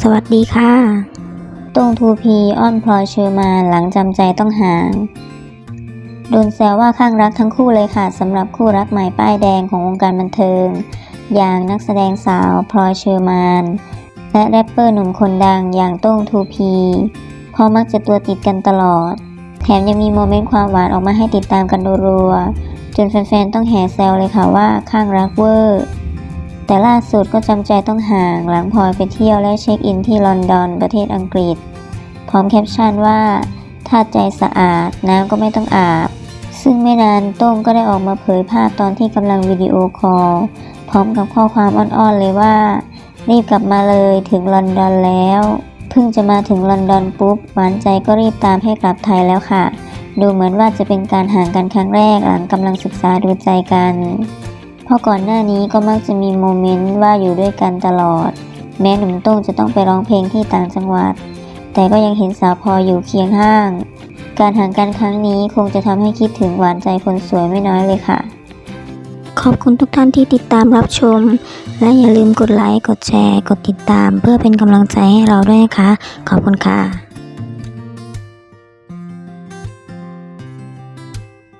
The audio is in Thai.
สวัสดีค่ะตุ้งทูพีอ้อนพลอยเชอร์มานหลังจำใจต้องห่างโดนแซวว่าข้างรักทั้งคู่เลยค่ะสำหรับคู่รักใหม่ป้ายแดงของวงการบันเทิง อย่างนักแสดงสาวพลอยเชอร์มาน และแรปเปอร์หนุ่มคนดังอย่างต้งทูพีพราะมักจะตัวติดกันตลอด แถมยังมีโมเมนต์ความหวานออกมาให้ติดตามกันรัวๆจนแฟนๆต้องแห่แซวเลยค่ะว่าข้างรักเวอร์ แต่ล่าสุดก็จำใจต้องห่างหลังพลอยไปเที่ยวและเช็คอินที่ลอนดอนประเทศอังกฤษ พร้อมแคปชั่นว่า ถ้าใจสะอาดน้ำก็ไม่ต้องอาบ ซึ่งไม่นานโต้งก็ได้ออกมาเผยภาพตอนที่กำลังวิดีโอคอลพร้อมกับข้อความอ้อนๆเลยว่า รีบกลับมาเลยถึงลอนดอนแล้วเพิ่งจะมาถึงลอนดอนปุ๊บหวานใจก็รีบตามให้กลับไทยแล้วค่ะ ดูเหมือนว่าจะเป็นการห่างกันครั้งแรกหลังกำลังศึกษาดูใจกัน เพราะก่อนหน้านี้ก็มักจะมีโมเมนต์ว่าอยู่ด้วยกันตลอด แม้หนุ่มโต้งจะต้องไปร้องเพลงที่ต่างจังหวัด แต่ก็ยังเห็นสาวพลอยอยู่เคียงข้าง การห่างกันครั้งนี้คงจะทำให้คิดถึงหวานใจคนสวยไม่น้อยเลยค่ะ ขอบคุณทุกท่านที่ติดตามรับชม และอย่าลืมกดไลค์ กดแชร์ กดติดตาม เพื่อเป็นกำลังใจให้เราด้วยนะคะ ขอบคุณค่ะ